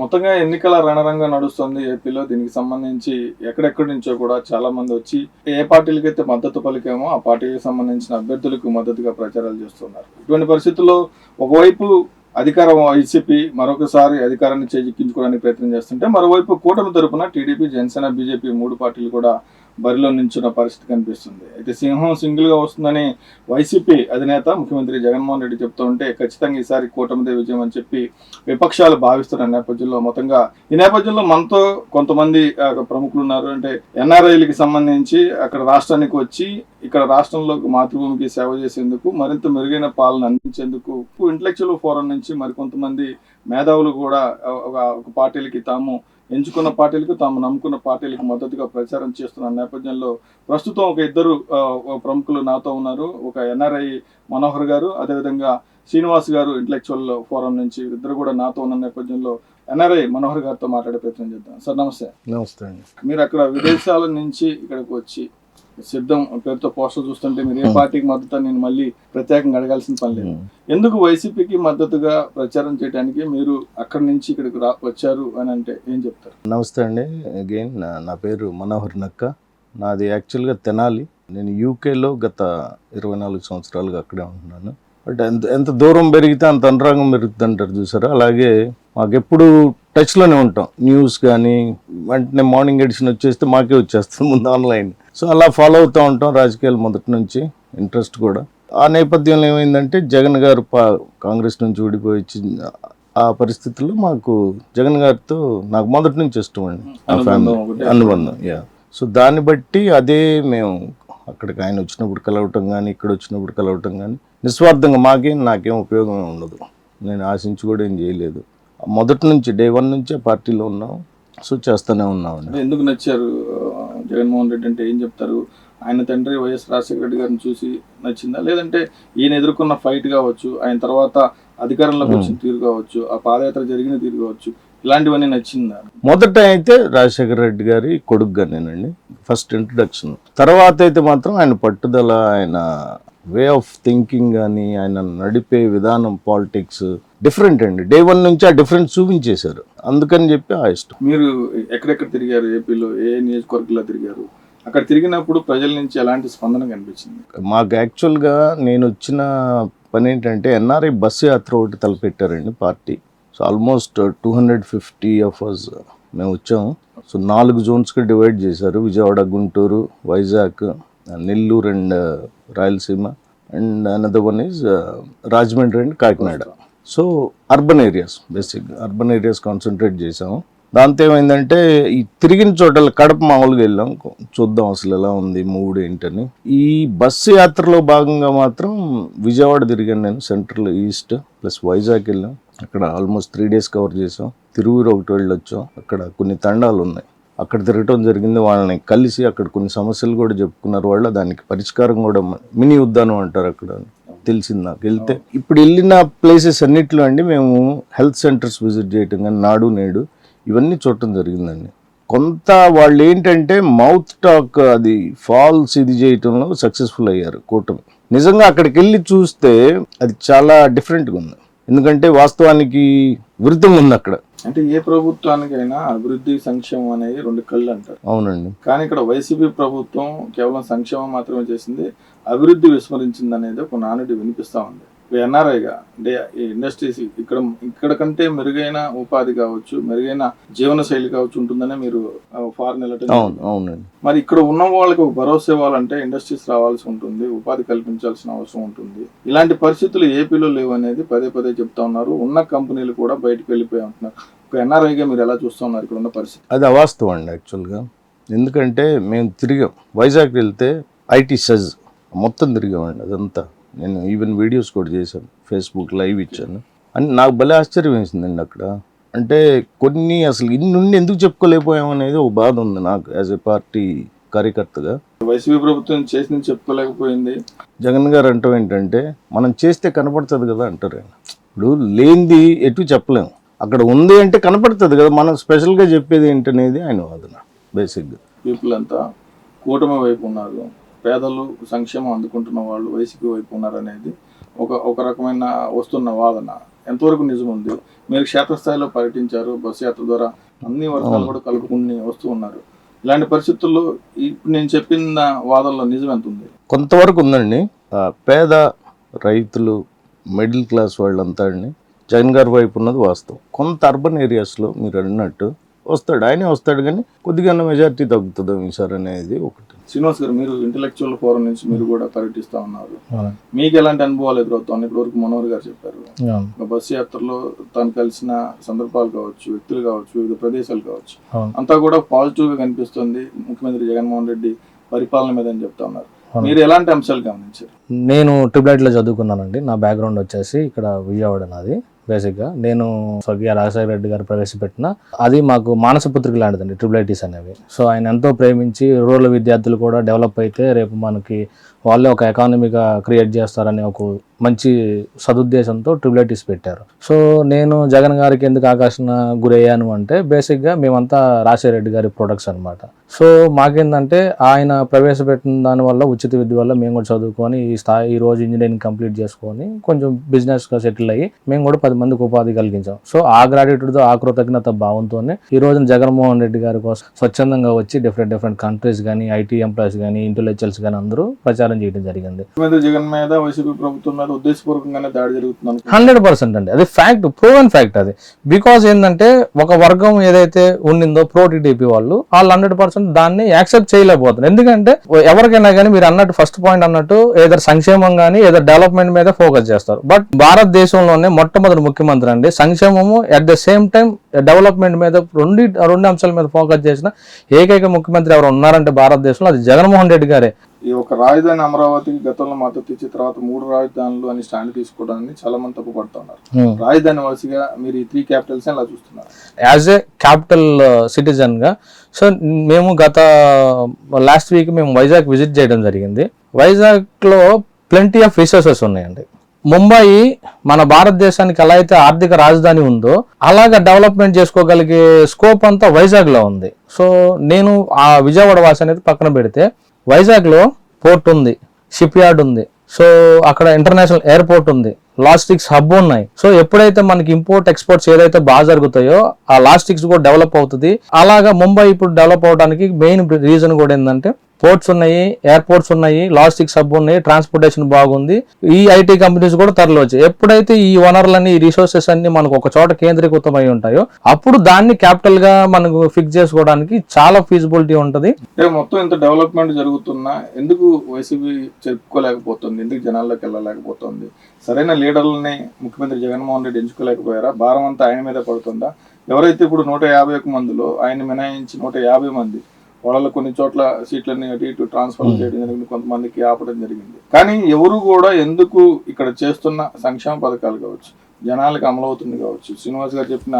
మొత్తంగా ఎన్నికల రణరంగం నడుస్తుంది. ఏపీలో దీనికి సంబంధించి ఎక్కడెక్కడి నుంచో కూడా చాలా మంది వచ్చి ఏ పార్టీలకైతే మద్దతు పలికామో ఆ పార్టీకి సంబంధించిన అభ్యర్థులకు మద్దతుగా ప్రచారాలు చేస్తున్నారు. ఇటువంటి పరిస్థితుల్లో ఒకవైపు అధికారం వైసీపీ మరొకసారి అధికారాన్ని చేజిక్కించుకోవడానికి ప్రయత్నం చేస్తుంటే మరోవైపు కూటమి తరపున టీడీపీ జనసేన బీజేపీ మూడు పార్టీలు కూడా బరిలో నించున్న పరిస్థితి కనిపిస్తుంది. అయితే సింహం సింగిల్గా వస్తుందని వైసీపీ అధినేత ముఖ్యమంత్రి జగన్మోహన్ రెడ్డి చెప్తూ ఉంటే ఖచ్చితంగా ఈసారి కూటమిదే విజయం అని చెప్పి విపక్షాలు భావిస్తున్న నేపథ్యంలో మొత్తంగా ఈ నేపథ్యంలో మనతో కొంతమంది ప్రముఖులు ఉన్నారు. అంటే ఎన్ఆర్ఐలకి సంబంధించి అక్కడ రాష్ట్రానికి వచ్చి ఇక్కడ రాష్ట్రంలో మాతృభూమికి సేవ చేసేందుకు మరింత మెరుగైన పాలన అందించేందుకు ఇంటలెక్చువల్ ఫోరం నుంచి మరికొంతమంది మేధావులు కూడా ఒక ఒక పార్టీలకి తాము ఎంచుకున్న పార్టీలకు తాము నమ్ముకున్న పార్టీలకు మద్దతుగా ప్రచారం చేస్తున్న నేపథ్యంలో ప్రస్తుతం ఒక ఇద్దరు ప్రముఖులు నాతో ఉన్నారు. ఒక ఎన్ఆర్ఐ మనోహర్ గారు అదేవిధంగా శ్రీనివాస్ గారు ఇంటలెక్చువల్ ఫోరం నుంచి ఇద్దరు కూడా నాతో ఉన్న నేపథ్యంలో ఎన్ఆర్ఐ మనోహర్ గారితో మాట్లాడే ప్రయత్నం చేద్దాం. సార్ నమస్తే. నమస్తే అండి. మీరు అక్కడ విదేశాల నుంచి ఇక్కడికి వచ్చి సిద్ధం పేరుతో పోస్టర్ చూస్తుంటే మీరు ఏ పార్టీకి మద్దతు నేను మళ్ళీ ప్రత్యేకంగా అడగాల్సిన పని లేదు. ఎందుకు వైసీపీకి మద్దతుగా ప్రచారం చేయడానికి మీరు అక్కడి నుంచి ఇక్కడికి రా వచ్చారు అని అంటే ఏం చెప్తారు? నమస్తే అండి. అగైన్ నా నా పేరు మనోహర్ నక్క. నాది యాక్చువల్గా తెనాలి. నేను యూకేలో గత ఇరవై నాలుగు సంవత్సరాలుగా అక్కడే ఉంటున్నాను. బట్ ఎంత ఎంత దూరం పెరిగితే అంత అనురాగం పెరుగుతుంది అంటారు చూసారా? అలాగే మాకు ఎప్పుడు టచ్లోనే ఉంటాం. న్యూస్ కానీ వెంటనే మార్నింగ్ ఎడిషన్ వచ్చేస్తే మాకే వచ్చేస్తుంది ముందు ఆన్లైన్ సో అలా ఫాలో అవుతూ ఉంటాం రాజకీయాలు మొదటి నుంచి ఇంట్రెస్ట్ కూడా. ఆ నేపథ్యంలో ఏమైందంటే జగన్ గారు పా కాంగ్రెస్ నుంచి ఊడిపోయి ఆ పరిస్థితుల్లో మాకు జగన్ గారితో నాకు మొదటి నుంచి ఇష్టం అండి. అనుబంధం యా సో దాన్ని బట్టి అదే మేము అక్కడికి ఆయన వచ్చినప్పుడు కలవటం కానీ ఇక్కడ వచ్చినప్పుడు కలవటం కానీ నిస్వార్థంగా మాకేం నాకేం ఉపయోగం ఉండదు. నేను ఆశించి కూడా ఏం చేయలేదు. మొదటి నుంచి డే వన్ నుంచి పార్టీలో ఉన్నాం. సో చేస్తూనే ఉన్నామండి. ఎందుకు నచ్చారు? జగన్మోహన్ రెడ్డి అంటే ఏం చెప్తారు? ఆయన తండ్రి వైఎస్ రాజశేఖర రెడ్డి గారిని చూసి నచ్చిందా? లేదంటే ఈయన ఎదుర్కొన్న ఫైట్ కావచ్చు ఆయన తర్వాత అధికారంలోకి వచ్చిన తీరు కావచ్చు ఆ పాదయాత్ర జరిగిన తీరు కావచ్చు ఇలాంటివన్నీ నచ్చిందా? మొదట అయితే రాజశేఖర రెడ్డి గారి కొడుకుగానేనండి. ఫస్ట్ ఇంట్రడక్షన్ తర్వాత అయితే మాత్రం ఆయన పట్టుదల ఆయన వే ఆఫ్ థింకింగ్ కానీ ఆయన నడిపే విధానం పాలిటిక్స్ డిఫరెంట్ అండి. డే వన్ నుంచి ఆ డిఫరెన్స్ చూపించేశారు. అందుకని చెప్పి ఆ ఇష్టం. మీరు ఎక్కడెక్కడ తిరిగారు? ఏపీలో ఏ నియోజకవర్గంలో తిరిగారు? అక్కడ తిరిగినప్పుడు ప్రజల నుంచి ఎలాంటి స్పందన కనిపించింది? మాకు యాక్చువల్గా నేను వచ్చిన పని ఏంటంటే ఎన్ఆర్ఐ బస్సు యాత్ర ఒకటి తలపెట్టారండి party. So almost two hundred fifty of us మేము వచ్చాము సో నాలుగు జోన్స్కి డివైడ్ చేశారు. Vijayawada Guntur Vizag Nellore and uh, Rayalaseema. And another one is Rajahmundry and Kakinada. So urban areas basic urban areas concentrate చేసాము దాంతో ఏమైందంటే ఈ తిరిగిన చోటల కడప మామూలుగా వెళ్ళాం. చూద్దాం అసలు ఎలా ఉంది మూడు ఏంటని. ఈ బస్సు యాత్రలో భాగంగా మాత్రం విజయవాడ తిరిగాను నేను సెంట్రల్ ఈస్ట్ ప్లస్ వైజాగ్ వెళ్ళాం. అక్కడ ఆల్మోస్ట్ త్రీ డేస్ కవర్ చేసాం. తిరువురు ఒకటి వెళ్ళొచ్చాం. అక్కడ కొన్ని తండాలు ఉన్నాయి. అక్కడ తిరగటం జరిగింది. వాళ్ళని కలిసి అక్కడ కొన్ని సమస్యలు కూడా చెప్పుకున్నారు. వాళ్ళు దానికి పరిష్కారం కూడా మినీ ఉద్దానం అంటారు అక్కడ. తెలిసింది నాకు. వెళ్తే ఇప్పుడు వెళ్ళిన ప్లేసెస్ అన్నిట్లో అండి మేము హెల్త్ సెంటర్స్ విజిట్ చేయటం కానీ నాడు నేడు ఇవన్నీ చూడటం జరిగిందండి. కొంత వాళ్ళు ఏంటంటే మౌత్ టాక్ అది ఫాల్స్ ఇది చేయటంలో సక్సెస్ఫుల్ అయ్యారు కూటమి. నిజంగా అక్కడికి వెళ్ళి చూస్తే అది చాలా డిఫరెంట్గా ఉంది. ఎందుకంటే వాస్తవానికి విరుద్ధంగా ఉంది అక్కడ. అంటే ఏ ప్రభుత్వానికైనా అభివృద్ధి సంక్షేమం అనేది రెండు కళ్ళు అంటారు. అవునండి. కానీ ఇక్కడ వైసీపీ ప్రభుత్వం కేవలం సంక్షేమం మాత్రమే చేసింది అభివృద్ధి విస్మరించింది అనేది ఒక నానుడి వినిపిస్తా ఉంది. ఎన్ఆర్ఐగా అంటే ఈ ఇండస్ట్రీస్ ఇక్కడ ఇక్కడ కంటే మెరుగైన ఉపాధి కావచ్చు మెరుగైన జీవన శైలి కావచ్చు ఉంటుందనే మీరు ఫారెన్ వెళ్ళటం అవును అవునండి. మరి ఇక్కడ ఉన్న వాళ్ళకి ఒక భరోసా ఇవ్వాలంటే ఇండస్ట్రీస్ రావాల్సి ఉంటుంది ఉపాధి కల్పించాల్సిన అవసరం ఉంటుంది. ఇలాంటి పరిస్థితులు ఏపీలో లేవు అనేది పదే పదే చెప్తా ఉన్నారు. ఉన్న కంపెనీలు కూడా బయటకు వెళ్ళిపోయి ఉంటున్నారు. ఒక ఎన్ఆర్ఐగా మీరు ఎలా చూస్తా ఉన్నారు ఇక్కడ ఉన్న పరిస్థితి? అది అవాస్తవం అండి యాక్చువల్గా ఎందుకంటే మేము తిరిగాం. వైజాగ్ వెళ్తే ఐటీ సెజ్ మొత్తం తిరిగామండి అదంతా. నేను ఈవెన్ వీడియోస్ కూడా చేశాను. ఫేస్బుక్ లైవ్ ఇచ్చాను. అని నాకు భలే ఆశ్చర్యం వేసిందండి అక్కడ. అంటే కొన్ని అసలు ఇన్ని నుండి ఎందుకు చెప్పుకోలేకపోయాం అనేది ఒక బాధ ఉంది నాకు యాజ్ ఎ పార్టీ కార్యకర్తగా. వైసీపీ ప్రభుత్వం చేసింది చెప్పుకోలేకపోయింది. జగన్ గారు అంటాం ఏంటంటే మనం చేస్తే కనపడుతుంది కదా అంటారు ఆయన. ఇప్పుడు లేనిది ఎటు చెప్పలేము అక్కడ ఉంది అంటే కనపడుతుంది కదా. మనం స్పెషల్గా చెప్పేది ఏంటనేది ఆయన వాదన బేసిక్గా పీపుల్ అంతా కూటమి వైపు ఉన్నారు. పేదలు సంక్షేమం అందుకుంటున్న వాళ్ళు వైసీపీ వైపు ఉన్నారు అనేది ఒక ఒక రకమైన వస్తున్న వాదన. ఎంతవరకు నిజం ఉంది మీరు క్షేత్రస్థాయిలో పర్యటించారు బస్సు యాత్ర ద్వారా అన్ని వర్గాలు కూడా కలుపుకుని వస్తూ ఉన్నారు. ఇలాంటి పరిస్థితుల్లో ఇప్పుడు నేను చెప్పిన వాదనలో నిజం ఎంత ఉంది కొంతవరకు ఉందండి. పేద రైతులు మిడిల్ క్లాస్ వాళ్ళంతా అండి జగన్ గారి వైపు ఉన్నది వాస్తవం. కొంత అర్బన్ ఏరియాస్లో మీరు అన్నట్టు వస్తాడు. ఆయనే వస్తాడు కానీ కొద్దిగా మెజారిటీ తగ్గుతుంది ఈసారి అనేది ఒకటి. శ్రీనివాస్ గారు మీరు ఇంటలెక్చువల్ ఫోరం నుంచి మీరు కూడా పర్యటిస్తా ఉన్నారు. మీకు ఎలాంటి అనుభవాలు ఎదురవుతాయి? ఇప్పటి వరకు మనోహర్ గారు చెప్పారు. బస్సు యాత్రలో తను కలిసిన సందర్భాలు కావచ్చు వ్యక్తులు కావచ్చు వివిధ ప్రదేశాలు కావచ్చు. అంతా కూడా పాజిటివ్గా కనిపిస్తుంది ముఖ్యమంత్రి జగన్మోహన్ రెడ్డి పరిపాలన మీద అని చెప్తా ఉన్నారు. మీరు ఎలాంటి అంశాలు గమనించారు? నేను ట్రిపుల్లో చదువుకున్నానండి. నా బ్యాక్గ్రౌండ్ వచ్చేసి ఇక్కడ విజయవాడ నాది. బేసిక్గా నేను స్వర్గీయ రాజశేఖర రెడ్డి గారు ప్రవేశపెట్టిన అది మాకు మానస పుత్రిక లాంటిదండి ట్రిబులైటీస్ అనేవి. సో ఆయన ఎంతో ప్రేమించి రూరల్ విద్యార్థులు కూడా డెవలప్ అయితే రేపు మనకి వాళ్ళే ఒక ఎకానమీగా క్రియేట్ చేస్తారనే ఒక మంచి సదుద్దేశంతో ట్రిపుల్ పెట్టారు. సో నేను జగన్ గారికి ఎందుకు ఆకర్షణ గురయ్యాను అంటే బేసిక్గా మేమంతా రాజశేఖర రెడ్డి గారి ప్రొడక్ట్స్ అనమాట సో మాకేందంటే ఆయన ప్రవేశపెట్టిన దానివల్ల ఉచిత విద్య వల్ల మేము కూడా చదువుకొని ఈ స్థాయి ఈ రోజు ఇంజనీరింగ్ కంప్లీట్ చేసుకొని కొంచెం బిజినెస్గా సెటిల్ అయ్యి మేము కూడా పది మందికి ఉపాధి కలిగించాం. సో ఆ గ్రాడ్యుయేట్తో ఆ కృతజ్ఞత భావంతోనే ఈ రోజున జగన్మోహన్ రెడ్డి గారి కోసం స్వచ్ఛందంగా వచ్చి డిఫరెంట్ డిఫరెంట్ కంట్రీస్ కానీ ఐటీ ఎంప్లాయీస్ కానీ ఇంటెలెక్చువల్స్ కానీ అందరూ ప్రచారం చేయడం జరిగింది. జగన్ మీద వైసీపీ ప్రభుత్వం మీద ఉద్దేశపూర్వకంగానే దాడి జరుగుతుంది. హండ్రెడ్ పర్సెంట్ అండి. అది ఫ్యాక్ట్ ప్రూవెన్ ఫ్యాక్ట్ అది. బికాస్ ఏంటంటే ఒక వర్గం ఏదైతే ఉండిందో ప్రో టీడీపీ వాళ్ళు వాళ్ళు హండ్రెడ్ పర్సెంట్ దాన్ని యాక్సెప్ట్ చేయలేకపోతున్నారు. ఎందుకంటే ఎవరికైనా కానీ మీరు అన్నట్టు ఫస్ట్ పాయింట్ అన్నట్టు ఏదో సంక్షేమం కానీ ఏదో డెవలప్మెంట్ మీద ఫోకస్ చేస్తారు. బట్ భారతదేశంలోనే మొట్టమొదటి ముఖ్యమంత్రి అండి. సంక్షేమము at the same time development మీద రెండు రెండు అంశాల మీద ఫోకస్ చేసిన ఏకైక ముఖ్యమంత్రి ఎవరు ఉన్నారంటే భారతదేశంలో అది జగన్మోహన్ రెడ్డి గారే. ఈ ఒక రాజధాని అమరావతికి గతంలో మద్దతు ఇచ్చిన తర్వాత మూడు రాజధానులు అని స్టాండ్ తీసుకోవడాన్ని చాలా మంది తప్పుపడుతున్నారు రాజధాని వాసిగా మీరు ఈ త్రీ క్యాపిటల్స్ ఎలా చూస్తున్నారు? యాజ్ ఏ క్యాపిటల్ సిటిజన్గా సో మేము గత లాస్ట్ వీక్ మేము వైజాగ్ విజిట్ చేయడం జరిగింది. వైజాగ్లో ప్లెంటీ ఆఫ్ రిసోర్సెస్ ఉన్నాయండి. ముంబై మన భారతదేశానికి ఎలా అయితే ఆర్థిక రాజధాని ఉందో అలాగా డెవలప్మెంట్ చేసుకోగలిగే స్కోప్ అంతా వైజాగ్లో ఉంది. సో నేను ఆ విజయవాడ వాసి అనేది పక్కన పెడితే వైజాగ్లో పోర్ట్ ఉంది షిప్ యార్డ్ ఉంది. సో అక్కడ ఇంటర్నేషనల్ ఎయిర్పోర్ట్ ఉంది. లాజిస్టిక్స్ హబ్ ఉన్నాయి. సో ఎప్పుడైతే మనకి ఇంపోర్ట్ ఎక్స్పోర్ట్స్ ఏదైతే బాగా జరుగుతాయో ఆ లాజిస్టిక్స్ కూడా డెవలప్ అవుతుంది. అలాగా ముంబై ఇప్పుడు డెవలప్ అవడానికి మెయిన్ రీజన్ కూడా ఏంటంటే పోర్ట్స్ ఉన్నాయి ఎయిర్పోర్ట్స్ ఉన్నాయి లాజిస్టిక్స్ హబ్ ఉన్నాయి ట్రాన్స్పోర్టేషన్ బాగుంది. ఈ ఐటీ కంపెనీస్ కూడా తరలవచ్చు ఎప్పుడైతే ఈ వనరులన్నీ ఈ రిసోర్సెస్ అన్ని మనకు ఒక చోట కేంద్రీకృతమై ఉంటాయో అప్పుడు దాన్ని క్యాపిటల్గా మనకు ఫిక్స్ చేసుకోవడానికి చాలా ఫీజిబిలిటీ ఉంటది. మొత్తం ఇంత డెవలప్మెంట్ జరుగుతున్నా ఎందుకు వైసీపీ చెప్పుకోలేకపోతుంది? ఎందుకు జనాల్లోకి వెళ్ళలేకపోతుంది? సరైన లీడర్లని ముఖ్యమంత్రి జగన్మోహన్ రెడ్డి ఎంచుకోలేకపోయారా? భారం అంతా ఆయన మీద పడుతుందా? ఎవరైతే ఇప్పుడు నూట యాభై ఒక మందిలో ఆయన మినహాయించి నూట యాభై మంది వాళ్ళలో కొన్ని చోట్ల సీట్లన్నీ అటు ఇటు ట్రాన్స్ఫర్ చేయడం జరిగింది కొంతమందికి ఆపడం జరిగింది. కానీ ఎవరు కూడా ఎందుకు ఇక్కడ చేస్తున్న సంక్షేమ పథకాలు కావచ్చు జనాలకు అమలవుతుంది కావచ్చు శ్రీనివాస్ గారు చెప్పిన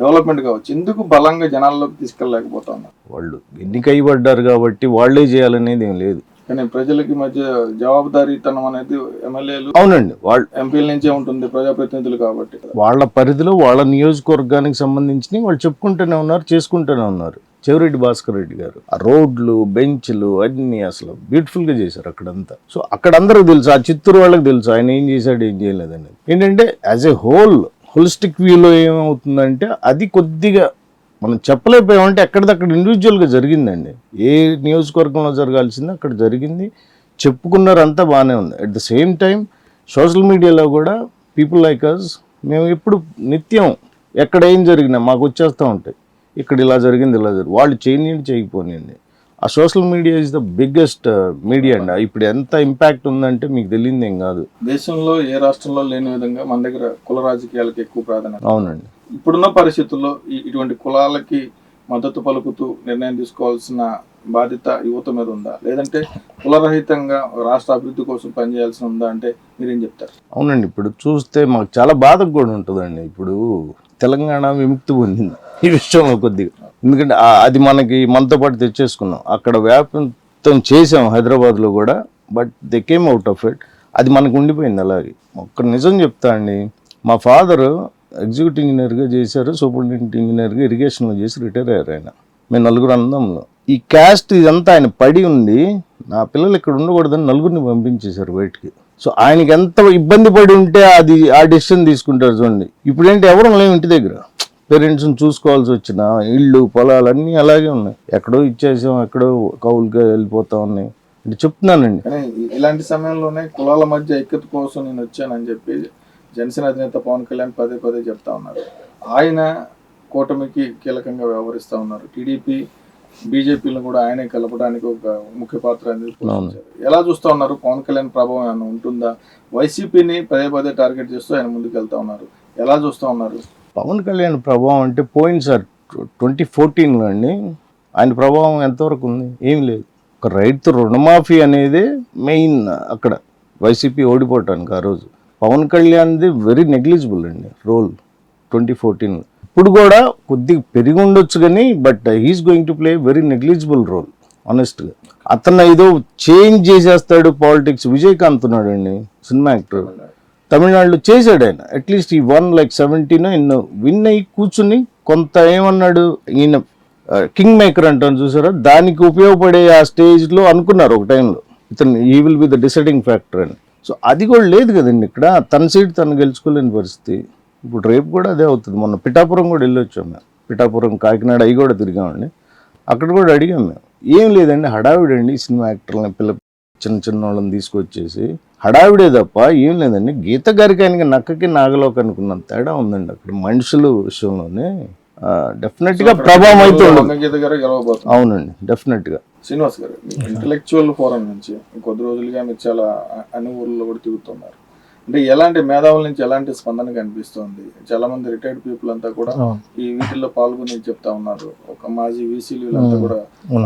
డెవలప్మెంట్ కావచ్చు ఎందుకు బలంగా జనాల్లోకి తీసుకెళ్ళలేకపోతా ఉన్నారు? వాళ్ళు ఎన్నికయ్యబడ్డారు కాబట్టి వాళ్ళే చేయాలనేది ఏం లేదు. కానీ ప్రజలకి మధ్య జవాబుదారీతనం అనేది ఎమ్మెల్యేలు అవునండి వాళ్ళు ఎంపీల నుంచే ఉంటుంది ప్రజాప్రతినిధులు కాబట్టి. వాళ్ళ పరిధిలో వాళ్ళ నియోజకవర్గానికి సంబంధించి వాళ్ళు చెప్పుకుంటూనే ఉన్నారు చేసుకుంటూనే ఉన్నారు. చెవిరెడ్డి భాస్కర్ రెడ్డి గారు. ఆ రోడ్లు బెంచ్లు అన్ని అసలు బ్యూటిఫుల్గా చేశారు అక్కడంతా. సో అక్కడ అందరూ తెలుసు ఆ చిత్తూరు వాళ్ళకి తెలుసు ఆయన ఏం చేశాడు ఏం చేయలేదని ఏంటంటే యాజ్ ఏ హోల్ హోలిస్టిక్ వ్యూలో ఏమవుతుందంటే అది కొద్దిగా మనం చెప్పలేకపోయామంటే ఎక్కడిదక్కడ ఇండివిజువల్గా జరిగిందండి. ఏ నియోజకవర్గంలో జరగాల్సిందో అక్కడ జరిగింది. చెప్పుకున్నారు అంతా బాగానే ఉంది. At the same time social మీడియాలో కూడా పీపుల్ లైక్ అస్ మేము ఎప్పుడు నిత్యం ఎక్కడ ఏం జరిగినా మాకు వచ్చేస్తూ ఉంటాయి. ఇక్కడ ఇలా జరిగింది ఇలా జరిగింది. వాళ్ళు చేయనియండి చేయకపోనియండి. ఆ social media is the biggest media అండి. ఇప్పుడు ఎంత ఇంపాక్ట్ ఉందంటే మీకు తెలియదు ఏం కాదు. దేశంలో ఏ రాష్ట్రంలో లేని విధంగా మన దగ్గర కుల రాజకీయాలకు ఎక్కువ ప్రాధాన్యత. అవునండి. ఇప్పుడున్న పరిస్థితుల్లో ఇటువంటి కులాలకి మద్దతు పలుకుతూ నిర్ణయం తీసుకోవాల్సిన బాధ్యత యువత మీద ఉందా? లేదంటే కులరహితంగా రాష్ట్ర అభివృద్ధి కోసం పనిచేయాల్సి ఉందా? అంటే మీరేం చెప్తారు? అవునండి. ఇప్పుడు చూస్తే మాకు చాలా బాధ కూడా ఉంటుందండి. ఇప్పుడు తెలంగాణ విముక్తి పొందింది. ఈ విషయంలో కొద్దిగా. ఎందుకంటే అది మనకి మనతో పాటు తెచ్చేసుకున్నాం. అక్కడ వ్యాపంతం చేసాం హైదరాబాద్లో కూడా but they came out of it. అది మనకు ఉండిపోయింది అలాగే. ఒక్క నిజం చెప్తా అండి మా ఫాదరు ఎగ్జిక్యూటివ్ ఇంజనీర్గా చేశారు సూపరింటెండెంట్ ఇంజనీర్గా ఇరిగేషన్లో చేసి రిటైర్ అయ్యారు ఆయన. మేము నలుగురు అందంలో ఈ క్యాస్ట్ ఇదంతా ఆయన పడి ఉంది నా పిల్లలు ఇక్కడ ఉండకూడదని నలుగురిని పంపించేశారు బయటికి. సో ఆయనకి ఎంత ఇబ్బంది పడి ఉంటే అది ఆ డెసిషన్ తీసుకుంటారు చూడండి. ఇప్పుడు ఏంటి ఎవరు లేవు ఇంటి దగ్గర. పేరెంట్స్ని చూసుకోవాల్సి వచ్చిన ఇళ్ళు పొలాలు అన్నీ అలాగే ఉన్నాయి. ఎక్కడో ఇచ్చేసాం ఎక్కడో కౌలుగా వెళ్ళిపోతా ఉన్నాయి. అంటే చెప్తున్నానండి. కానీ ఇలాంటి సమయంలోనే కులాల మధ్య ఐక్యత కోసం నేను వచ్చానని చెప్పి జనసేన అధినేత పవన్ కళ్యాణ్ పదే పదే చెప్తా ఉన్నారు. ఆయన కూటమికి కీలకంగా వ్యవహరిస్తూ ఉన్నారు. టీడీపీ బీజేపీలను కూడా ఆయనే కలపడానికి ఒక ముఖ్య పాత్ర అనేది ఎలా చూస్తా ఉన్నారు? పవన్ కళ్యాణ్ ప్రభావం ఏమైనా ఉంటుందా? వైసీపీని పదే పదే టార్గెట్ చేస్తూ ఆయన ముందుకు వెళ్తా ఉన్నారు. ఎలా చూస్తా ఉన్నారు? పవన్ కళ్యాణ్ ప్రభావం అంటే పోయింది సార్ ట్వంటీ ఫోర్టీన్లో అండి ఆయన ప్రభావం ఎంతవరకు ఉంది? ఏం లేదు. ఒక రైతు రుణమాఫీ అనేది మెయిన్ అక్కడ వైసీపీ ఓడిపోవటానికి ఆ రోజు. పవన్ కళ్యాణ్ది వెరీ నెగ్లిజిబుల్ అండి రోల్ ట్వంటీ ఫోర్టీన్ ఇప్పుడు కూడా కొద్దిగా పెరిగి ఉండొచ్చు కానీ but he's going to play very negligible role ఆనెస్ట్గా అతను ఏదో చేంజ్ చేసేస్తాడు పాలిటిక్స్. విజయకాంత్ ఉన్నాడు అండి సినిమా యాక్టర్. తమిళనాడులో చేశాడు ఆయన. అట్లీస్ట్ ఈ one like seventeen in win అయ్యి కూర్చుని కొంత ఏమన్నాడు? ఈయన కింగ్ మేకర్ అంటాను చూసారా? దానికి ఉపయోగపడే ఆ స్టేజ్లో అనుకున్నారు ఒక టైంలో. ఇతను ఈ will be the deciding factor అని. సో అది కూడా లేదు కదండి ఇక్కడ. తన సీట్ తను గెలుచుకోలేని పరిస్థితి. ఇప్పుడు రేపు కూడా అదే అవుతుంది. మొన్న పిఠాపురం కూడా వెళ్ళొచ్చాం మేము. పిఠాపురం కాకినాడ అవి కూడా తిరిగామండి. అక్కడ కూడా అడిగాం మేము. ఏం లేదండి హడావిడండి ఈ సినిమా యాక్టర్లని పిల్ల చిన్న చిన్న వాళ్ళని తీసుకొచ్చేసి హడావిడే తప్ప ఏం లేదండి. గీత గారికి ఆయనకి నక్కకి నాగలోకి అనుకున్నంత తేడా ఉందండి అక్కడ మనుషుల విషయంలోనే. డెఫినెట్గా ప్రభావం అయితే అవునండి డెఫినెట్గా. శ్రీనివాస్ గారు ఇంటలెక్చువల్ ఫోరం నుంచి కొద్ది రోజులుగా మీరు చాలా అన్ని ఊర్లలో కూడా తిరుగుతున్నారు. అంటే ఎలాంటి మేధావుల నుంచి ఎలాంటి స్పందన కనిపిస్తోంది? చాలా మంది రిటైర్డ్ పీపుల్ అంతా కూడా ఈ వీటిల్లో పాల్గొని చెప్తా ఉన్నారు. ఒక మాజీ వీసీలు వీళ్ళంతా కూడా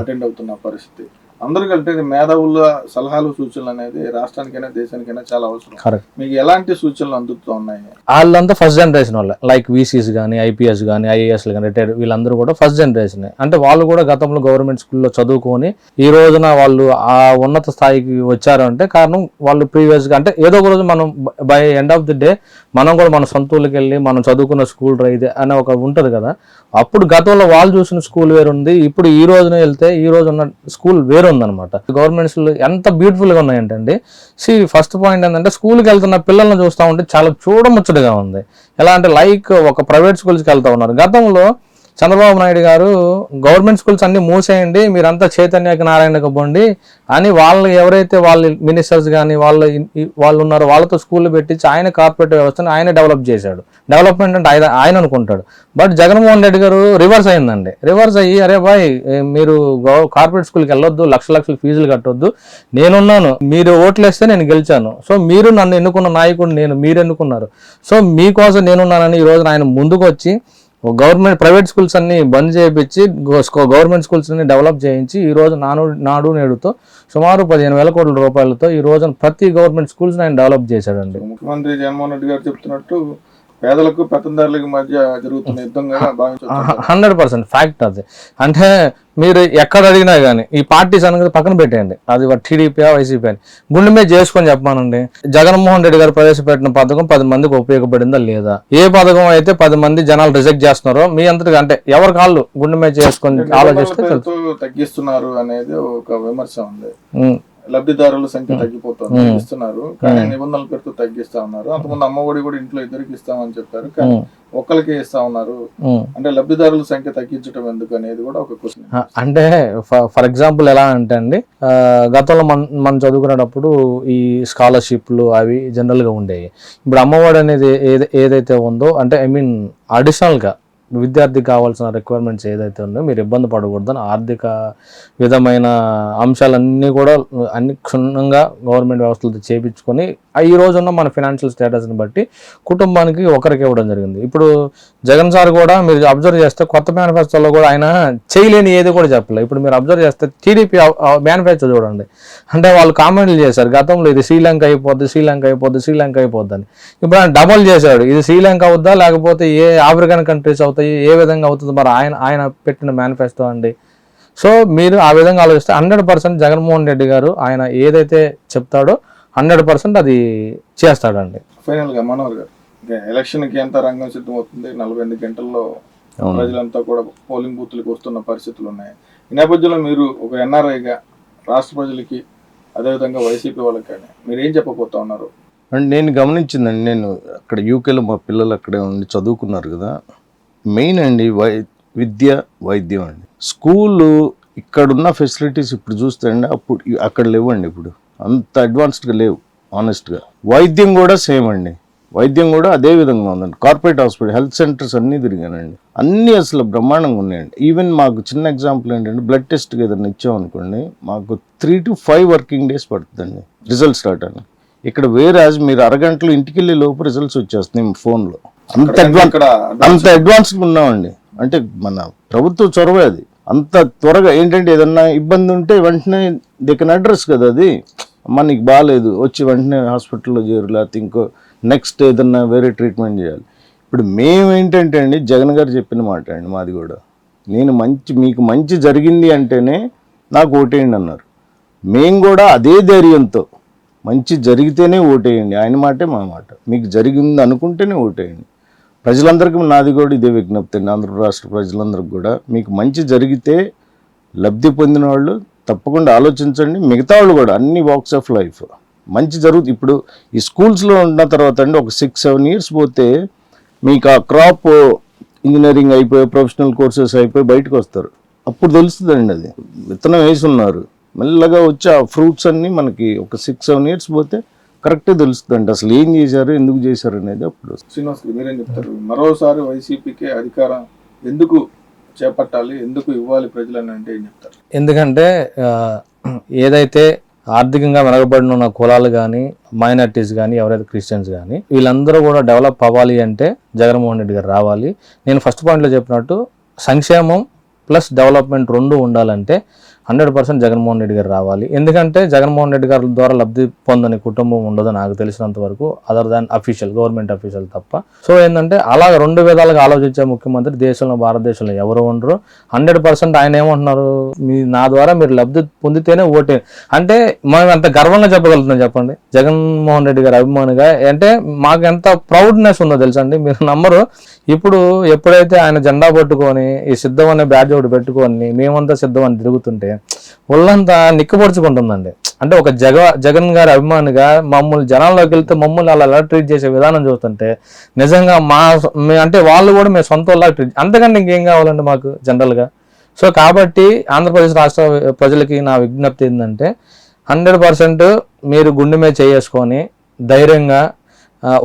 అటెండ్ అవుతున్న పరిస్థితి. అందరూ కలిపి మేధావుల సలహాలు సూచనలు అనేది రాష్ట్రానికైనా దేశానికైనా చాలా అవసరం. కరెక్ట్ మీకు ఎలాంటి సూచనలు అందుతూ ఉన్నాయి? వాళ్ళంతా ఫస్ట్ జనరేషన్ వాళ్ళే. లైక్ వీసీస్ కానీ ఐపీఎస్ కానీ ఐఏఎస్లు కానీ రిటైర్డ్ వీళ్ళందరూ కూడా ఫస్ట్ జనరేషన్ అంటే వాళ్ళు కూడా గతంలో గవర్నమెంట్ స్కూల్లో చదువుకొని ఈ రోజున వాళ్ళు ఆ ఉన్నత స్థాయికి వచ్చారు అంటే కారణం వాళ్ళు ప్రీవియస్గా అంటే ఏదో ఒక రోజు మనం by end of the day మనం కూడా మన సొంత ఊళ్ళకి వెళ్ళి మనం చదువుకున్న స్కూల్ రైతే అనే ఒక ఉంటుంది కదా. అప్పుడు గతంలో వాళ్ళు చూసిన స్కూల్ వేరుంది. ఇప్పుడు ఈ రోజున వెళ్తే ఈ రోజు ఉన్న స్కూల్ వేరు. ఉందన్నమాట. గవర్నమెంట్ స్కూల్ ఎంత బ్యూటిఫుల్గా ఉన్నాయంటే సి ఫస్ట్ పాయింట్ ఏంటంటే స్కూల్కి వెళ్తున్న పిల్లల్ని చూస్తూ ఉంటే చాలా చూడముచ్చటగా ఉంది. ఎలా అంటే లైక్ ఒక ప్రైవేట్ స్కూల్స్కి వెళ్తా ఉన్నారు. గతంలో చంద్రబాబు నాయుడు గారు గవర్నమెంట్ స్కూల్స్ అన్ని మూసేయండి మీరంతా చైతన్యకి నారాయణకు పోండి అని వాళ్ళు ఎవరైతే వాళ్ళ మినిస్టర్స్ కానీ వాళ్ళ వాళ్ళు ఉన్నారో వాళ్ళతో స్కూల్ పెట్టించి ఆయన కార్పొరేట్ వ్యవస్థను ఆయన డెవలప్ చేశాడు. డెవలప్మెంట్ అంటే ఆయన ఆయన అనుకుంటాడు. బట్ జగన్మోహన్ రెడ్డి గారు రివర్స్ అయిందండి. రివర్స్ అయ్యి అరే బాయ్ మీరు కార్పొరేట్ స్కూల్కి వెళ్ళొద్దు లక్ష లక్షల ఫీజులు కట్టొద్దు. నేనున్నాను మీరు ఓట్లేస్తే నేను గెలిచాను. సో మీరు నన్ను ఎన్నుకున్న నాయకుడు నేను మీరు ఎన్నుకున్నారు సో మీకోసం నేనున్నానని ఈ రోజున ఆయన ముందుకు వచ్చి గవర్నమెంట్ ప్రైవేట్ స్కూల్స్ అన్ని బంద్ చేయించి గవర్నమెంట్ స్కూల్స్ అన్ని డెవలప్ చేయించి ఈ రోజు నాను నాడు నేడుతో సుమారు పదిహేను వేల కోట్ల రూపాయలతో ఈ రోజున ప్రతి గవర్నమెంట్ స్కూల్స్ ఆయన డెవలప్ చేశాడండి. ముఖ్యమంత్రి జగన్మోహన్ రెడ్డి గారు చెప్తున్నట్టు పేదలకు పెత్తందారులకు మధ్య జరుగుతున్న యుద్ధంగా భావించవచ్చు హండ్రెడ్ పర్సెంట్. ఫ్యాక్ట్ అది. అంటే మీరు ఎక్కడ అడిగినా కానీ ఈ పార్టీస్ అనేది పక్కన పెట్టేయండి. అది టీడీపీ వైసీపీ అని. గుండె మీద చేసుకొని చెప్పమానండి. జగన్మోహన్ రెడ్డి గారు ప్రవేశపెట్టిన పథకం పది మందికి ఉపయోగపడిందా లేదా? ఏ పథకం అయితే పది మంది జనాలు రిజెక్ట్ చేస్తున్నారో మీ అంతటిగా అంటే ఎవరి కాళ్ళు గుండె మీద చేసుకొని ఆలోచిస్తే తగ్గిస్తున్నారు అనేది ఒక విమర్శ ఉంది. లబ్ధిదారుల సంఖ్య తగ్గిపోతుంది తగ్గిస్తున్నారు కానీ నిబంధనల పేరుతో తగ్గిస్తా ఉన్నారు. అంతకుముందు అమ్మఒడి కూడా ఇంట్లో ఇద్దరికి ఇస్తామని చెప్పారు. కానీ ఒక్కరికే ఇస్తా ఉన్నారు. అంటే లబ్ధిదారుల సంఖ్య తగ్గించడం ఎందుకు అనేది కూడా ఒక క్వశ్చన్ అంటే ఫర్ ఎగ్జాంపుల్ ఎలా అంటే అండి గతంలో మన మనం చదువుకునేటప్పుడు ఈ స్కాలర్షిప్లు అవి జనరల్గా ఉండేవి. ఇప్పుడు అమ్మఒడి అనేది ఏది ఏదైతే ఉందో అంటే ఐ మీన్ అడిషనల్గా విద్యార్థికి కావాల్సిన రిక్వైర్మెంట్స్ ఏదైతే ఉందో మీరు ఇబ్బంది పడకూడదని ఆర్థిక విధమైన అంశాలన్నీ కూడా అన్ని క్షుణ్ణంగా గవర్నమెంట్ వ్యవస్థలతో చేపించుకొని ఈ రోజున్న మన ఫినాన్షియల్ స్టేటస్ని బట్టి కుటుంబానికి ఒకరికి ఇవ్వడం జరిగింది. ఇప్పుడు జగన్ సార్ కూడా మీరు అబ్జర్వ్ చేస్తే కొత్త మేనిఫెస్టోలో కూడా ఆయన చేయలేని ఏది కూడా చెప్పలేదు ఇప్పుడు మీరు అబ్జర్వ్ చేస్తే టీడీపీ మేనిఫెస్టో చూడండి. అంటే వాళ్ళు కామెంట్లు చేశారు. గతంలో ఇది శ్రీలంక అయిపోద్ది శ్రీలంక అయిపోద్ది శ్రీలంక అయిపోద్ది అని ఇప్పుడు ఆయన డబల్ చేశాడు. ఇది శ్రీలంక అవుద్దా లేకపోతే ఏ ఆఫ్రికన్ కంట్రీస్ అవుతాయి ఏ విధంగా అవుతుంది మరి ఆయన ఆయన పెట్టిన మేనిఫెస్టో అండి? సో మీరు ఆ విధంగా ఆలోచిస్తే హండ్రెడ్ పర్సెంట్ జగన్మోహన్ రెడ్డి గారు ఆయన ఏదైతే చెప్తాడో హండ్రెడ్ పర్సెంట్ అది చేస్తాడండి. ఫైనల్గా మనోహర్ గారు ఇంకా ఎలక్షన్కి ఎంత రంగం సిద్ధం అవుతుంది నలభై ఎనిమిది గంటల్లో. ప్రజలంతా కూడా పోలింగ్ బూత్లకు వస్తున్న పరిస్థితులు ఉన్నాయి. ఈ నేపథ్యంలో మీరు ఒక ఎన్ఆర్ఐగా రాష్ట్ర ప్రజలకి అదేవిధంగా వైసీపీ వాళ్ళకి కానీ మీరు ఏం చెప్పబోతా ఉన్నారు? అండ్ నేను గమనించిందండి నేను అక్కడ యూకేలో మా పిల్లలు అక్కడే ఉండి చదువుకున్నారు కదా. మెయిన్ అండి వై విద్య వైద్యం అండి. స్కూలు ఇక్కడున్న ఫెసిలిటీస్ ఇప్పుడు చూస్తే అండి అప్పుడు అక్కడ లేవండి ఇప్పుడు. అంత అడ్వాన్స్డ్గా లేవు ఆనెస్ట్గా వైద్యం కూడా సేమ్ అండి. వైద్యం కూడా అదే విధంగా ఉందండి. కార్పొరేట్ హాస్పిటల్ హెల్త్ సెంటర్స్ అన్నీ తిరిగానండి. అన్నీ అసలు బ్రహ్మాండంగా ఉన్నాయండి. ఈవెన్ మాకు చిన్న ఎగ్జాంపుల్ ఏంటంటే బ్లడ్ టెస్ట్కి ఏదైనా ఇచ్చామనుకోండి మాకు three to five working days పడుతుందండి. రిజల్ట్స్ రావడానికి ఇక్కడ వేరే మీరు అరగంటలో ఇంటికి వెళ్ళే లోపు రిజల్ట్స్ వచ్చేస్తున్నాయి ఫోన్లో అంత అడ్వాన్స్ అంత అడ్వాన్స్గా ఉన్నామండి. అంటే మన ప్రభుత్వ చొరవ అది. అంత త్వరగా ఏంటంటే ఏదన్నా ఇబ్బంది ఉంటే వెంటనే దే కెన్ అడ్రస్ కదా అది. అమ్మ నీకు బాగాలేదు వచ్చి వెంటనే హాస్పిటల్లో చేరు లేకపోతే ఇంకో నెక్స్ట్ ఏదన్నా వేరే ట్రీట్మెంట్ చేయాలి. ఇప్పుడు మేము ఏంటంటే అండి జగన్ గారు చెప్పిన మాట అండి మాది కూడా. నేను మంచి మీకు మంచి జరిగింది అంటేనే నాకు ఓటేయండి అన్నారు. మేము కూడా అదే ధైర్యంతో మంచి జరిగితేనే ఓటేయండి. ఆయన మాటే మా మాట. మీకు జరిగింది అనుకుంటేనే ఓటేయండి. ప్రజలందరికీ నాది కూడా ఇదే విజ్ఞప్తి అండి. ఆంధ్ర రాష్ట్ర ప్రజలందరికీ కూడా మీకు మంచి జరిగితే లబ్ధి పొందిన వాళ్ళు తప్పకుండా ఆలోచించండి. మిగతా వాళ్ళు కూడా అన్ని వాక్స్ ఆఫ్ లైఫ్ మంచి జరుగుతుంది ఇప్పుడు ఈ స్కూల్స్లో ఉన్న తర్వాత అండి ఒక సిక్స్ సెవెన్ ఇయర్స్ పోతే మీకు ఆ క్రాప్ ఇంజనీరింగ్ అయిపోయి ప్రొఫెషనల్ కోర్సెస్ అయిపోయి బయటకు వస్తారు. అప్పుడు తెలుస్తుందండి అది. విత్తనం వేసి ఉన్నారు. మెల్లగా వచ్చి ఆ ఫ్రూట్స్ అన్నీ మనకి ఒక సిక్స్ సెవెన్ ఇయర్స్ పోతే కరెక్ట్గా తెలుస్తుందండి. అసలు ఏం చేశారు ఎందుకు చేశారు అనేది అప్పుడు శ్రీనివాస్ మీరేం చెప్తారు? మరోసారి వైసీపీకి అధికారం ఎందుకు చేపట్టాలి ఎందుకు ఇవ్వాలి ప్రజలని అంటే ఏం చెప్తారు? ఎందుకంటే ఏదైతే ఆర్థికంగా వెనకబడిన ఉన్న కులాలు కానీ మైనార్టీస్ కానీ ఎవరైతే క్రిస్టియన్స్ కానీ వీళ్ళందరూ కూడా డెవలప్ అవ్వాలి అంటే జగన్మోహన్ రెడ్డి గారు రావాలి. నేను ఫస్ట్ పాయింట్లో చెప్పినట్టు సంక్షేమం ప్లస్ డెవలప్మెంట్ రెండు ఉండాలంటే హండ్రెడ్ పర్సెంట్ జగన్మోహన్ రెడ్డి గారు రావాలి. ఎందుకంటే జగన్మోహన్ రెడ్డి గారి ద్వారా లబ్ధి పొందని కుటుంబం ఉండదు నాకు తెలిసినంత వరకు other than official government official తప్ప. సో ఏంటంటే అలా రెండు విధాలుగా ఆలోచించే ముఖ్యమంత్రి దేశంలో భారతదేశంలో ఎవరు ఉండరు. హండ్రెడ్ పర్సెంట్ ఆయన ఏమంటున్నారు? మీ నా ద్వారా మీరు లబ్ధి పొందితేనే ఓటే. అంటే మనం ఎంత గర్వంగా చెప్పగలుగుతున్నాం చెప్పండి? జగన్మోహన్ రెడ్డి గారి అభిమానిగా అంటే మాకు ఎంత ప్రౌడ్నెస్ ఉందో తెలుసండి? మీరు నమ్మరు. ఇప్పుడు ఎప్పుడైతే ఆయన జెండా పట్టుకొని ఈ సిద్ధం అనే బ్యాడ్జ్ ఒకటి పెట్టుకొని మేమంతా సిద్ధం అని తిరుగుతుంటే ఒళ్ళంతా నిక్కపరుచుకుంటుందండి అంటే ఒక జగ జగన్ గారి అభిమానిగా మమ్మల్ని జనాల్లోకి వెళ్తే మమ్మల్ని అలా ఎలా ట్రీట్ చేసే విధానం చూస్తుంటే నిజంగా మా అంటే వాళ్ళు కూడా మేము సొంత వాళ్ళ ట్రీట్ అంతకంటే ఇంకేం కావాలండి మాకు జనరల్గా? సో కాబట్టి ఆంధ్రప్రదేశ్ రాష్ట్ర ప్రజలకి నా విజ్ఞప్తి ఏంటంటే హండ్రెడ్ పర్సెంట్ మీరు గుండె మీద చేసుకొని ధైర్యంగా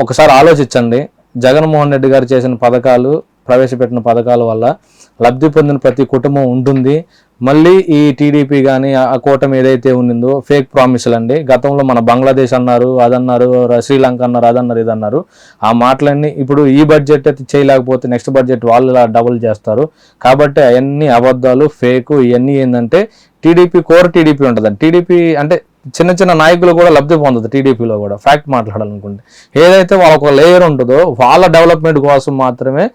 ఒకసారి ఆలోచించండి. జగన్మోహన్ రెడ్డి గారు చేసిన పథకాలు ప్రవేశపెట్టిన పథకాల వల్ల లబ్ధి పొందిన ప్రతి కుటుంబం ఉంటుంది. మళ్ళీ ఈ టీడీపీ కానీ ఆ కూటమి ఏదైతే ఉండిందో ఫేక్ ప్రామిసులు అండి. గతంలో మన బంగ్లాదేశ్ అన్నారు అదన్నారు శ్రీలంక అన్నారు అదన్నారు ఇదన్నారు. ఆ మాటలన్నీ ఇప్పుడు ఈ బడ్జెట్ అయితే చేయలేకపోతే నెక్స్ట్ బడ్జెట్ వాళ్ళు ఇలా డబుల్ చేస్తారు. కాబట్టి అవన్నీ అబద్ధాలు ఫేక్ ఇవన్నీ ఏంటంటే టీడీపీ కోర్ టీడీపీ ఉంటుందండి. టీడీపీ అంటే చిన్న చిన్న నాయకులు కూడా లబ్ధి పొందదు టీడీపీలో కూడా. ఫ్యాక్ట్ మాట్లాడాలనుకుంటే. ఏదైతే వాళ్ళకు ఒక లేయర్ ఉంటుందో వాళ్ళ డెవలప్మెంట్ కోసం మాత్రమే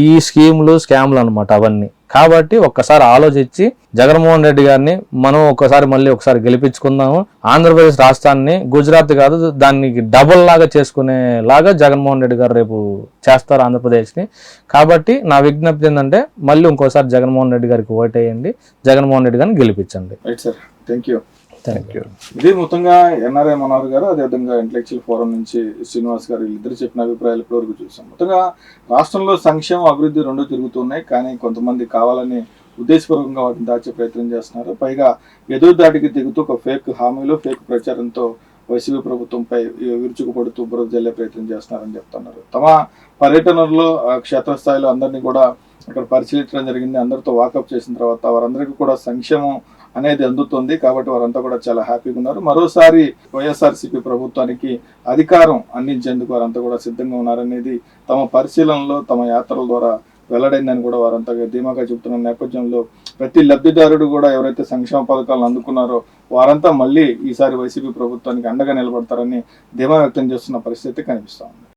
ఈ స్కీములు స్కామ్లు అనమాట అవన్నీ. కాబట్టి ఒక్కసారి ఆలోచించి జగన్మోహన్ రెడ్డి గారిని మనం ఒక్కసారి మళ్ళీ ఒకసారి గెలిపించుకుందాము. ఆంధ్రప్రదేశ్ రాష్ట్రాన్ని గుజరాత్ కాదు దానికి డబుల్ లాగా చేసుకునేలాగా జగన్మోహన్ రెడ్డి గారు రేపు చేస్తారు ఆంధ్రప్రదేశ్ని. కాబట్టి నా విజ్ఞప్తి ఏంటంటే మళ్ళీ ఇంకోసారి జగన్మోహన్ రెడ్డి గారికి ఓటేయండి జగన్మోహన్ రెడ్డి గారిని గెలిపించండి. థ్యాంక్ యూ ఇది మొత్తంగా ఎన్ఆర్ఐ మనోహర్ గారు అదేవిధంగా ఇంటలెక్చువల్ ఫోరం నుంచి శ్రీనివాస్ గారు వీళ్ళిద్దరు చెప్పిన అభిప్రాయాలు ఇప్పటివరకు చూసాం. మొత్తంగా రాష్ట్రంలో సంక్షేమ అభివృద్ధి రెండు తిరుగుతున్నాయి కానీ కొంతమంది కావాలని ఉద్దేశపూర్వకంగా వాటిని దాచే ప్రయత్నం చేస్తున్నారు. పైగా ఎదురు దాటికి దిగుతూ ఒక ఫేక్ హామీలు ఫేక్ ప్రచారంతో వైసీపీ ప్రభుత్వంపై విరుచుకుపడుతూ బురద జల్లే ప్రయత్నం చేస్తున్నారని చెప్తున్నారు. తమ పర్యటనలో క్షేత్రస్థాయిలో అందరినీ కూడా అక్కడ పరిశీలించడం జరిగింది. అందరితో వాకప్ చేసిన తర్వాత వారందరికీ కూడా సంక్షేమం అనేది అందుతుంది కాబట్టి వారంతా కూడా చాలా హ్యాపీగా ఉన్నారు. మరోసారి వైఎస్ఆర్సీపీ ప్రభుత్వానికి అధికారం అందించేందుకు వారంతా కూడా సిద్ధంగా ఉన్నారనేది తమ పరిశీలనలో తమ యాత్రల ద్వారా వెల్లడైందని కూడా వారంతా ధీమాగా చెబుతున్న నేపథ్యంలో ప్రతి లబ్ధిదారుడు కూడా ఎవరైతే సంక్షేమ పథకాలను అందుకున్నారో వారంతా మళ్ళీ ఈసారి వైసీపీ ప్రభుత్వానికి అండగా నిలబడతారని ధీమా వ్యక్తం చేస్తున్న పరిస్థితి కనిపిస్తోంది